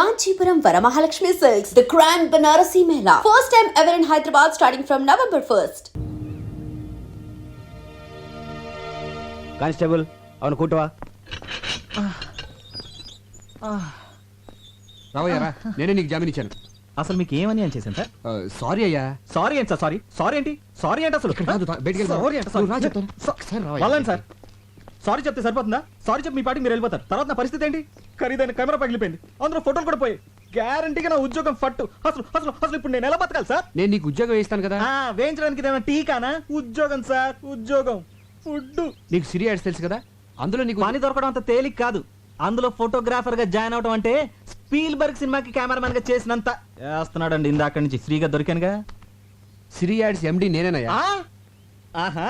Kanchipuram Varamahalakshmi Silks, the grand Banarasi Mela. First time ever in Hyderabad starting from November 1st. Constable అవును కూటవా రావయ్యారా నేనే నీకు జామీన్ ఇచ్చాను. అసలు మీకు ఏమని అని చేశాను సార్? సారీ అయ్యా. సారీ ఏంటి సార్ సారీ? సారీ ఏంటి? సారీ ఏంటి అసలు? బయటికి సారీ ఏంటి నువ్వు రా చెప్తాను. ఒకసారి రావయ్యా. వాళ్ళని సార్. సారీ చెప్తే సరిపోతుందా? సారీ చెప్పి మీ పాటికి మీరు వెళ్ళిపోతారు. తర్వాత నా పరిస్థితి ఏంటి? ఖరీదైన కెమెరా పగిలిపోయింది అందులో ఫోటోలు కూడా పోయి గ్యారంటీగా నా ఉద్యోగం ఫట్టు. అసలు అసలు అసలు ఇప్పుడు నేను ఎలా బతకాలి సార్? నేను నీకు ఉద్యోగం వేయిస్తాను కదా. ఆ, వేయించడానికి ఇదేమైనా టీకానా ఉద్యోగం సార్ ఉద్యోగం. ఫుడ్ నీకు సిరి యాడ్స్ తెలుసు కదా? అందులో నీకు పని దొరకడం అంత తేలిక కాదు. అందులో ఫోటోగ్రాఫర్గా జాయిన్ అవడం అంటే స్పీల్ బర్గ్ సినిమాకి కెమెరామెన్గా చేసినంత వేస్తున్నాడండి ఇందాక నుంచి ఫ్రీగా దొరికానుగా. సిరి యాడ్స్ ఎండి నేనేనయ్యా. ఆ? ఆహా.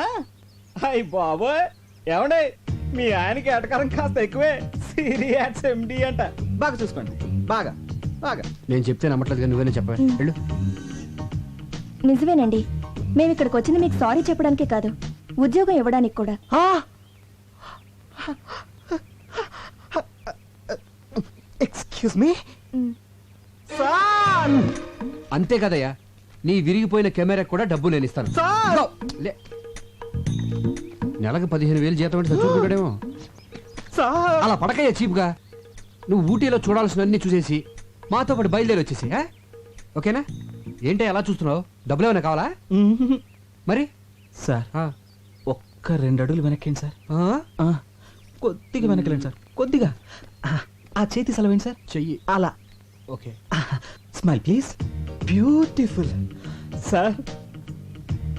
అయ్ బాబోయ్. ఏమండే? మీ ఆయనకి ఎటకారం కాస్త ఎక్కువే. సీరియస్ ఎండి అంట. బాగా చూసుకోండి. బాగా. బాగా. నేను చెప్తే నమ్మట్లేదు కానీ నువ్వేనే చెప్పా వెళ్ళు. నిజమేనండి. మేము ఇక్కడికి వచ్చింది మీకు సారీ చెప్పడానికే కాదు. ఉద్యోగం ఇవ్వడానికి కూడా. Excuse me sir! అంతే కదయ్యా. నీ విరిగిపోయిన కెమెరా కూడా డబ్బు నేను ఇస్తాను. సార్! గో. లే. నెలకు పదిహేను వేలు జీతం అంటే చచ్చుకుంటాడేమో సార్ అలా పడకయ్యా చీప్గా. నువ్వు ఊటీలో చూడాల్సినవన్నీ చూసేసి మాతో పాటు బయలుదేరి వచ్చేసి ఆ? ఓకేనా? ఏంటి ఎలా చూస్తున్నావు? డబ్బులు ఏమైనా కావాలా? మరి? సార్ ఆ. ఒక్క రెండు అడుగులు వెనక్కిండి సార్. ఆ? ఆ, కొద్దిగా వెనకలేండి సార్. కొద్దిగా. ఆ, ఆ చేతి సెలవేండి సార్? చెయ్యి. అలా. Okay. Smile please. Beautiful. Sir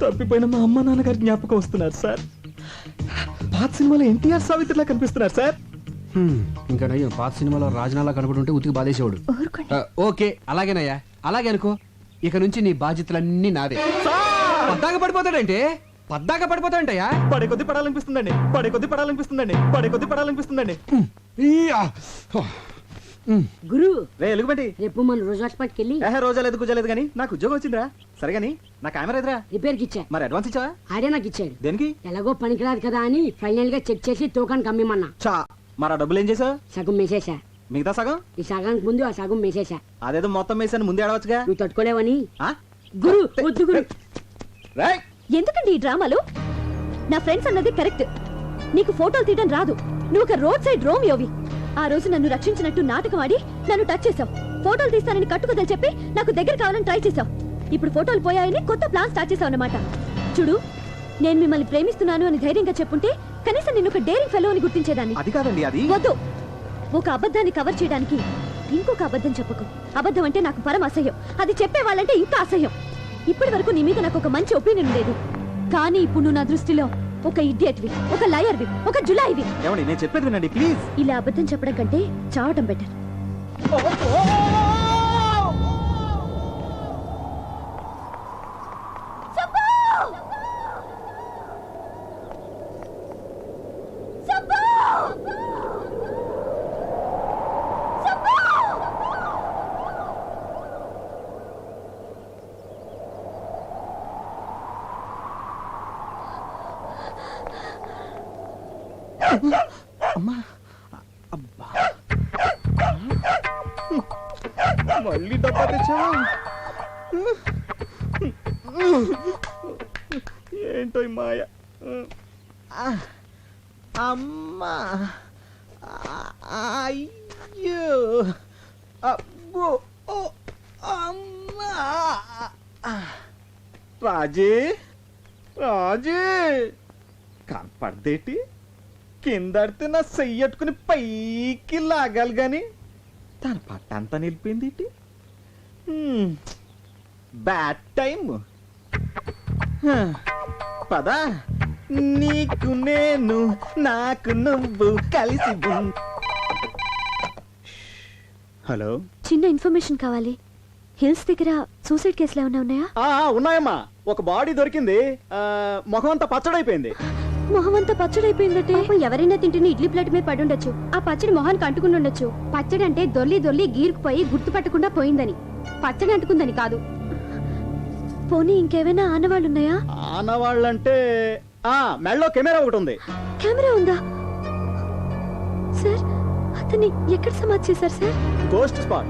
తప్పిపోయిన మా అమ్మ నాన్నగారి జ్ఞాపకం వస్తున్నారు సార్. పాత సినిమాలో ఎన్టీఆర్ సావిత్రిలా కనిపిస్తున్నారు సార్. హ్మ్, ఇంకా నయ్యం పాత సినిమాలో రాజనాలా కనబడుంటే ఉతికి బాధేసేవాడు. ఊరుకోండి. ఓకే అలాగేనయ్యా అలాగే అనుకో. ఇక నుంచి నీ బాధ్యతలన్నీ నావే. పద్దాక పడిపోతాడంటే? పద్దాక పడిపోతాడంటయ్యా? పడే కొద్ది పడాలనిపిస్తుందండి పడే కొద్ది పడాలనిపిస్తుందండి పడే కొద్ది పడాలనిపిస్తుందండి. గురు రే ఎలుగుబంటి రేపు మన రోజు హాస్పిటల్కి వెళ్ళి. ఏహే రోజా లేదు కుజలేదు కానీ నాకు ఉద్యోగం వచ్చిందిరా. సరే కానీ నా కెమెరా ఎదురా. రిపేర్కి ఇచ్చా. మరి అడ్వాన్స్ ఇచ్చావా? ఆడే నాకు ఇచ్చాడు. దేనికి? ఎలాగో పనికిరాదు కదా అని ఫైనల్గా చెక్ చేసి తూకానికి అమ్మిమన్నా చా మరి ఆ డబ్బులు ఏం చేసావు? సగం మేసేసా మిగతా సగం? ఈ సగానికి ముందు ఆ సగం మేసేసా అదేదో మొత్తం వేసాను ముందే ఆడవచ్చుగా. నువ్వు తట్టుకోలేవని. ఆ? గురు వద్దు గురు. రేయ్! ఎందుకండి ఈ డ్రామాలు? నా ఫ్రెండ్స్ అన్నది కరెక్ట్ నీకు ఫోటోలు తీయడం రాదు. నువ్వు ఒక రోడ్ సైడ్ రోమియోవి. ఆ రోజు నన్ను రక్షించినట్టు నాటకం ఆడి నన్ను టచ్ చేసావు ఫోటోలు తీస్తానని కట్టుకథలు చెప్పి నాకు దగ్గర కావాలని ట్రై చేసావు ఇప్పుడు ఫోటోలు పోయాయని కొత్త ప్లాన్ స్టార్ట్ చేసావు అన్నమాట. చూడు నేను మిమ్మల్ని ప్రేమిస్తున్నాను అని ధైర్యంగా చెప్పుంటే కనీసం నిన్ను ఒక డేరింగ్ ఫెలో అని గుర్తించేదాన్ని. అది కాదండి అది. వద్దు. ఒక అబద్ధాన్ని కవర్ చేయడానికి ఇంకొక అబద్ధం చెప్పకు. అబద్ధం అంటే నాకు పరమ అసహ్యం. అది చెప్పే వాళ్ళంటే ఇంకా అసహ్యం. ఇప్పటి వరకు నీ మీద నాకు ఒక మంచి ఒపీనియన్ లేదు. కానీ ఇప్పుడు నువ్వు నా దృష్టిలో ఒక ఇడియట్వి ఒక లయర్వి ఒక జులాయివి ఏమండి నేను చెప్పేది వినండి ప్లీజ్ ఇలా అబద్ధం చెప్పడం కంటే చావటం బెటర్ ఏంటో ఈ మాయ అమ్మా అయ్యో అబ్బో ఓ అమ్మా రాజీ రాజీ కనపడదేటి కిందడితే నా చెయ్యట్టుకుని పైకి లాగాలి గాని తన పట్టంతా నిలిపింది. బ్యాడ్ టైం హ. పద. నీకు నేను నాకు నువ్వు కలిసి హలో. చిన్న ఇన్ఫర్మేషన్ కావాలి. హిల్స్ దగ్గర సూసైడ్ కేసులు ఏమైనా ఉన్నాయా? ఆ, ఉన్నాయమ్మా. ఒక బాడీ దొరికింది. ఆ, ముఖం అంతా పచ్చడైపోయింది. మొహం అంతా పచ్చడైపోయిందటే ఎవరైనా తింటున్న ఇడ్లీ ప్లేట్ మీద పడి ఉండొచ్చు. ఆ పచ్చడి మొహానికి అంటుకుని ఉండొచ్చు. పచ్చడి అంటే దొర్లి దొర్లి గీరుకుపోయి గుర్తుపట్టకుండా పోయిందని. పచ్చడి అంటుకుందని కాదు. పోనీ ఇంకేమైనా ఆనవాళ్ళు ఉన్నాయా ఆనవాళ్ళంటే ఆ మెళ్ళో కెమెరా ఒకటి ఉంది. కెమెరా ఉందా? సార్ అతన్ని ఎక్కడ సమాధి చేశారు సార్? గోస్ట్ స్పాట్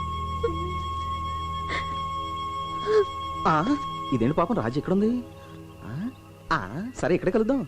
ఆ, ఇదేంటి పాపం? రాజు ఎక్కడుంది? ఆ, ఆ, సరే ఇక్కడే కలుద్దాం.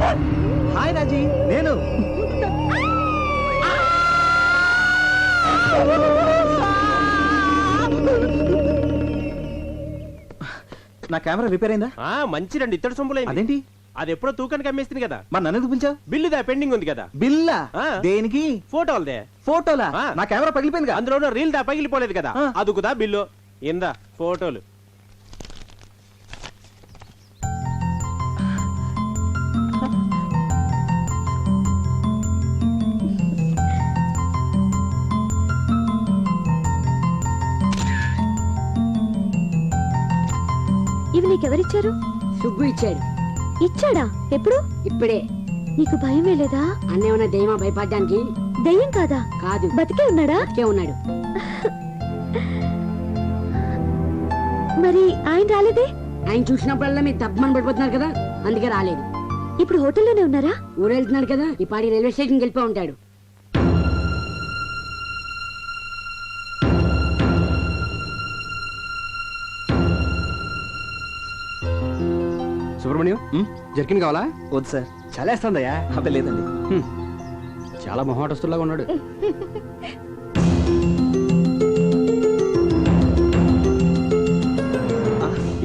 హాయ్ రాజీ నేను. నా కెమెరా రిపేర్ అయిందా? ఆ మంచి రెండు ఇత్తడి సొంపులైంది. అదేంటి? అది ఎప్పుడో తూకానికి అమ్మేస్తుంది కదా. మరి నన్ను ఎందుకు పిలిచావు? బిల్లుదా పెండింగ్ ఉంది కదా. బిల్లా. దేనికి? ఫోటోలదే. ఫోటోలా. నా కెమెరా పగిలిపోయింది అందులో రీల్ దా పగిలిపోలేదు కదా. అదుకుదా బిల్లు. ఇందా ఫోటోలు. నీకెవరిచ్చారు? సుబ్బు ఇచ్చాడు. ఇచ్చాడా? ఎప్పుడు? ఇప్పుడే. నీకు భయం వేలేదా అన్నేమన్నా దయ్యమా భయపడడానికి? దయ్యం కాదా? కాదు. బతికే ఉన్నాడా? బతికే ఉన్నాడు. మరి ఆయన రాలేదే? ఆయన చూసినప్పుడల్లా మీరు తప్పమని పడిపోతున్నారు కదా? అందుకే రాలేదు. ఇప్పుడు హోటల్లోనే ఉన్నారా? ఊరెళ్తున్నాడు కదా? ఈ పాడి రైల్వే స్టేషన్కి వెళ్ళిపో ఉంటాడు. సుబ్రహ్మణ్యం? జర్కిన్ కావాలా? వద్దు సార్. చలేస్తుందయ్యా అబ్బే లేదండి. హ్మ్. చాలా మొహమాటస్తులాగా ఉన్నాడు.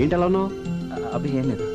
ఏంటి అలా ఉన్నావు? అబ్బే ఏం లేదు.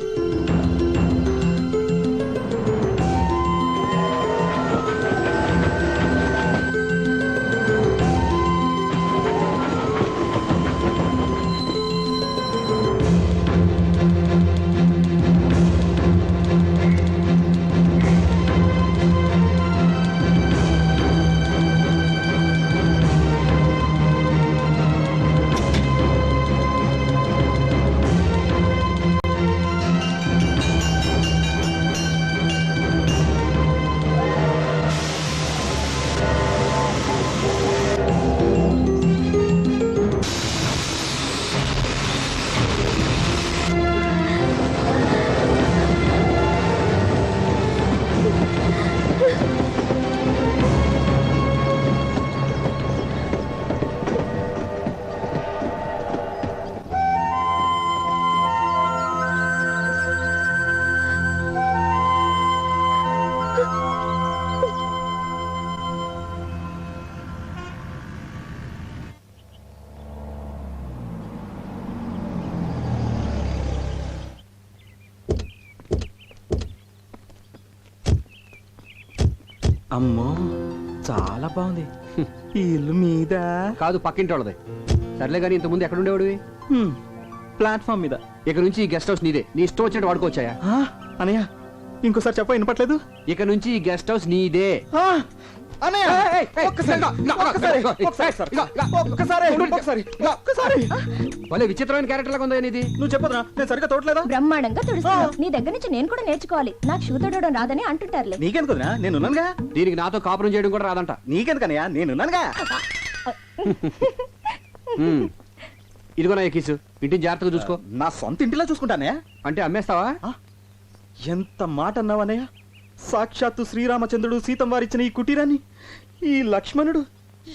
అమ్మో చాలా బాగుంది. ఈ ఇల్లు మీద? కాదు పక్కింటి వాళ్ళది సర్లే కానీ ఇంతకుముందు ఎక్కడ ఉండేవాడివి? హ్మ్, ప్లాట్ఫామ్ మీద. ఇక నుంచి ఈ గెస్ట్ హౌస్ నీదే. నీ ఇష్టం వచ్చినట్టు వాడుకోవచ్చాయా? ఆ, అనయ్య ఇంకోసారి చెప్ప వినపట్లేదు ఇక నుంచి ఈ గెస్ట్ హౌస్ నీదే. భలే విచిత్రమైన క్యారెక్టర్ లాగా ఉందా ఇది నువ్వు చెప్పదురా నేను సరిగ్గా తోటలేదా బ్రహ్మాండంగా తుడుస్తున్నావు. నీ దగ్గర నుంచి నేను కూడా నేర్చుకోవాలి. నాకు షూ తొడవడం రాదని అంటుంటారులే. నీకెందుకురా నేనున్నానుగా? దీనికి నాతో కాపురం చేయడం కూడా రాదంట. నీకెందుకనయ్యా నేనున్నానుగా. ఇదిగో నా ఎక్కిసు ఇంటిని జాగ్రత్తగా చూసుకో. నా సొంత ఇంటిలో చూసుకుంటానయ్యా. అంటే అమ్మేస్తావా? ఎంత మాట అన్నావనయ్య సాక్షాత్తు శ్రీరామచంద్రుడు సీతం వారిచ్చిన ఈ కుటీరాన్ని? ఈ లక్ష్మణుడు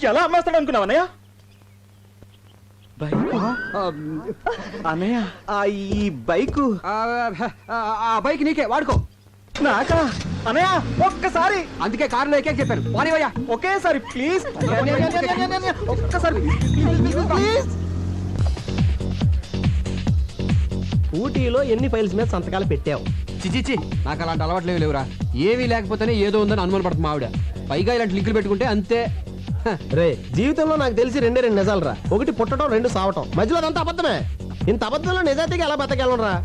ఎలా అమ్మేస్తాడు అనుకున్నావనయ్య ఆ? ఈ బైకు? ఆ, బైక్ నీకే వాడుకో. నాకా? ఒక్కసారి. అందుకే కారులో ఎక్కే చెప్పాను పోనీవయ్యా ఒకేసారి ప్లీజ్. ఒక్కసారి. ప్లీజ్. ఊటీలో ఎన్ని ఫైల్స్ మీద సంతకాలు పెట్టావు? చిచిచి నాకు అలాంటి అలవాట్లు ఏవి లేవురా. ఏమీ లేకపోతేనే ఏదో ఉందని అనుమాన పడుతుంది ఆవిడ. పైగా ఇలాంటి లింకులు పెట్టుకుంటే అంతే. రే జీవితంలో నాకు తెలిసి రెండే రెండు నిజాలు రా ఒకటి పుట్టడం రెండు సావటం. మధ్యలో అదంతా అబద్ధమే. ఇంత అబద్ధంలో నిజాయితీగా ఎలా బతకెళ్ళరా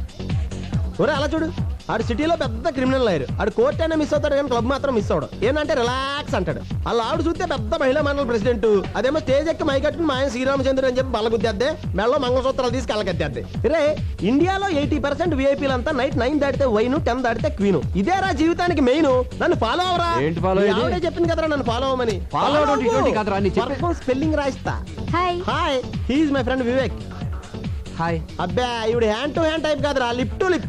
ఒరే అలా చూడు. ఆడు సిటీలో పెద్ద క్రిమినల్ అయ్యారు ఆడు కోర్ట్ అయినా మిస్ అవుతాడు కానీ క్లబ్ మాత్రం మిస్ అవడు. ఏంటంటే రిలాక్స్ అంటాడు. అలా ఆవిడ చూస్తే పెద్ద మహిళా మండలి ప్రెసిడెంట్ అదేమో స్టేజ్ ఎక్కి మైకట్టుకుని మా ఆయన శ్రీరామచంద్రుడు అని చెప్పి బలగుద్దేద్దే. మెళ్ళలో మంగళసూత్రాలు తీసి కలగద్దేద్దే రే ఇండియాలో ఎయిటీ పర్సెంట్ అంతా నైట్ నైన్ దాటితే వైన్ టెన్ దాటితే క్వీన్ ఇదేరా జీవితానికి మెయిన్ నన్ను ఫాలో అవరా? ఏంటి follow మీ అయ్యేది? ఆవిడే చెప్పింది కదరా నన్ను ఫాలో అవ్వమని. Follow అవడం ఇటువంటి కాదురా, నీ చెప్పే- spelling రాయిస్తా. Hi hi he's my friend Vivek hi అబ్బా ఇవిడ హ్యాండ్ టు హ్యాండ్ టైప్ కాదురా. లిప్ టు లిప్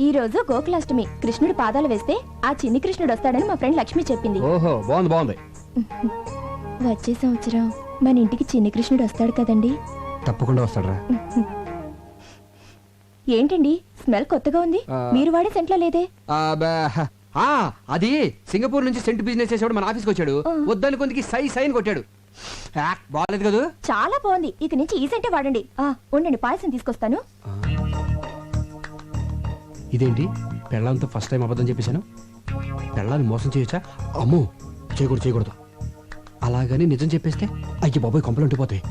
ఈ రోజు గోకులాష్టమి. కృష్ణుడు పాదాలు వేస్తే ఆ చిన్ని కృష్ణుడు వస్తాడని మా ఫ్రెండ్ లక్ష్మి చెప్పింది. ఓహో బాగుంది బాగుంది. వచ్చే సంవత్సరం మన ఇంటికి చిన్ని కృష్ణుడు వస్తాడు కదండి. తప్పకుండా వస్తాడరా. ఏంటండి? స్మెల్ కొత్తగా ఉంది. మీరు వాడే సెంట్లో లేదే. అది సింగపూర్ నుంచి సెంట్ బిజినెస్ చేసేవాడు మన ఆఫీస్కి వచ్చాడు. వద్దని కొందికి సై సైన్ కొట్టాడు. బాగాలేదు కదా. చాలా బాగుంది. ఇక నుంచి ఈ సెంటే వాడండి. ఉండండి పాయసం తీసుకొస్తాను. ఇదేంటి? పెళ్ళంతా ఫస్ట్ టైం అబద్ధం చెప్పేశాను? పెళ్ళాన్ని మోసం చేయొచ్చా? అమ్మో! చేయకూడదు చేయకూడదు. అలాగని నిజం చెప్పేస్తే అయ్యి బాబాయ్ కొంపలు ఉండిపోతాయి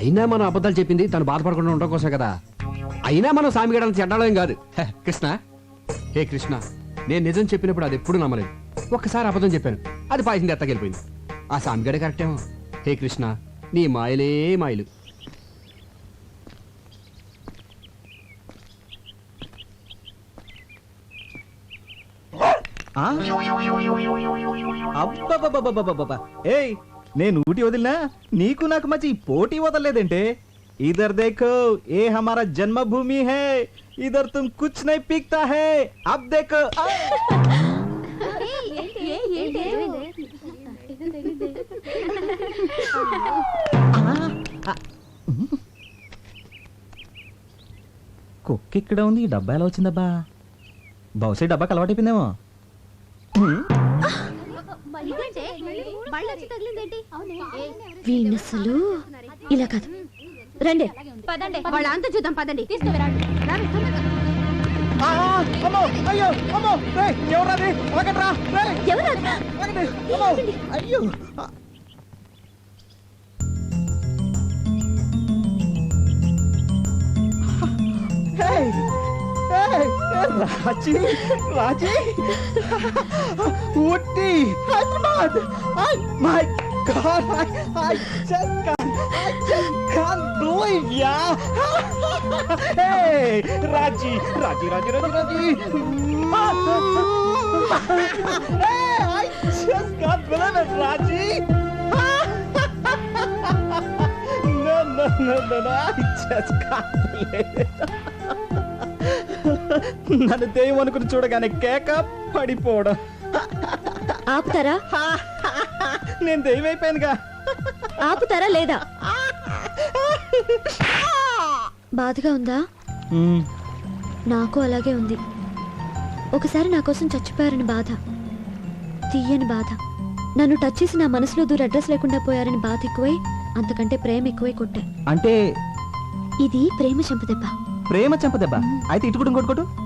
అయినా మనం అబద్ధాలు చెప్పింది తను బాధపడకుండా ఉండడం కోసమే కదా. అయినా మనం సామిగడానికి చెడ్డాలేం కాదు. హే, కృష్ణ. హే కృష్ణ నేను నిజం చెప్పినప్పుడు అది ఎప్పుడు నమ్మలేదు. ఒక్కసారి అబద్ధం చెప్పాను. అది పాయసింది ఎత్తగెళ్ళిపోయింది ఆ సామిగడే కరెక్టేమో. హే కృష్ణ నీ మాయలే మాయలు. ఏయ్ నేను ఊటి వదిలినా నీకు నాకు మంచి పోటీ వదలలేదంటే? ఇదర్ దేఖో ఏ హమారా జన్మభూమి హే? ఇదర్ తుమ్ కుచ్ నై పీక్తా హే? అబ్ దేఖో కుక్ ఇక్కడ ఉంది డబ్బా ఎలా వచ్చిందబ్బా? బహుశా డబ్బా కలవాటైపోయిందేమో. వీణసలు? ఇలా కాదు. రండి. వాళ్ళ అంత చూద్దాం పదండి. రేయ్, ఎవరు అయ్యో राज़ी Ranchi Ooty Hyderabad I my God I I just can't I just या हे राज़ी राज़ी राज़ी राज़ी राज़ी Ranchi hey I just can't believe it राज़ी no, no, no, no, no. I just. నన్ను దెయ్యం అనుకుని చూడగానే కేక పడిపోవడం. ఆపుతారా? నేను దెయ్యం అయిపోయానుగా ఆపుతారా లేదా? బాధగా ఉందా? నాకు అలాగే ఉంది. ఒకసారి నా కోసం చచ్చిపోయారని బాధ. తీయని బాధ. నన్ను టచ్ చేసి నా మనసులో దూర అడ్రస్ లేకుండా పోయారని బాధ ఎక్కువై అంతకంటే ప్రేమ ఎక్కువై కొట్టా. అంటే ఇది ప్రేమ చంపదెబ్బ. ప్రేమ చంపదెబ్బ. అయితే ఇటు కూడా కొట్టు.